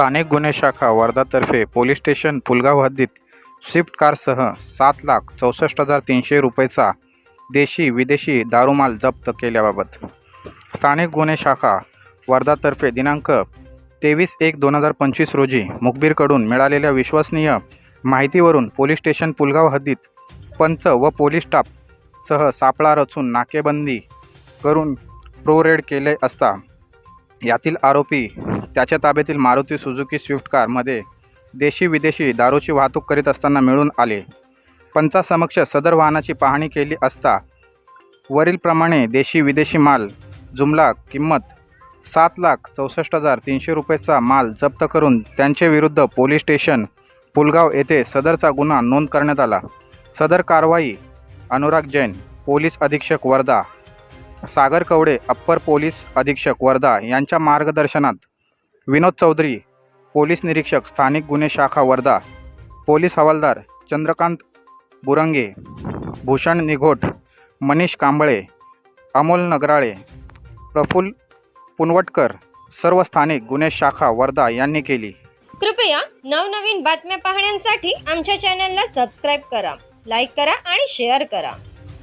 स्थानिक गुन्हे शाखा वर्धातर्फे पोलीस स्टेशन पुलगाव हद्दीत स्विफ्ट कारसह सात लाख चौसष्ट हजार तीनशे रुपयेचा देशी विदेशी दारुमाल जप्त केल्याबाबत स्थानिक गुन्हे शाखा वर्धातर्फे दिनांक तेवीस एक दोन हजार पंचवीस रोजी मुखबीरकडून मिळालेल्या विश्वसनीय माहितीवरून पोलीस स्टेशन पुलगाव हद्दीत पंच व पोलीस स्टाफ सह सापळा रचून नाकेबंदी करून प्रोरेड केले असता यातील आरोपी त्याच्या ताब्यातील मारुती सुझुकी स्विफ्ट कारमध्ये देशी विदेशी दारूची वाहतूक करीत असताना मिळून आले. पंचासमक्ष सदर वाहनाची पाहणी केली असता वरीलप्रमाणे देशी विदेशी माल जुमला किंमत सात लाख चौसष्ट हजार तीनशे रुपयेचा माल जप्त करून त्यांचे विरुद्ध पोलीस स्टेशन पुलगाव येथे सदरचा गुन्हा नोंद करण्यात आला. सदर कारवाई अनुराग जैन पोलीस अधीक्षक वर्धा सागर कवडे अप्पर पोलीस अधीक्षक वर्धा यांच्या मार्गदर्शनात विनोद चौधरी पोलीस निरीक्षक स्थानिक गुन्हे शाखा वर्धा पोलीस हवालदार चंद्रकांत बुरंगे भूषण निघोट मनीष कांबळे अमोल नगराळे प्रफुल पुनवटकर सर्व स्थानिक गुन्हे शाखा वर्धा यांनी केली. कृपया नवनवीन बातम्या पाहण्यासाठी आमच्या चॅनलला सबस्क्राईब करा लाईक करा आणि शेअर करा.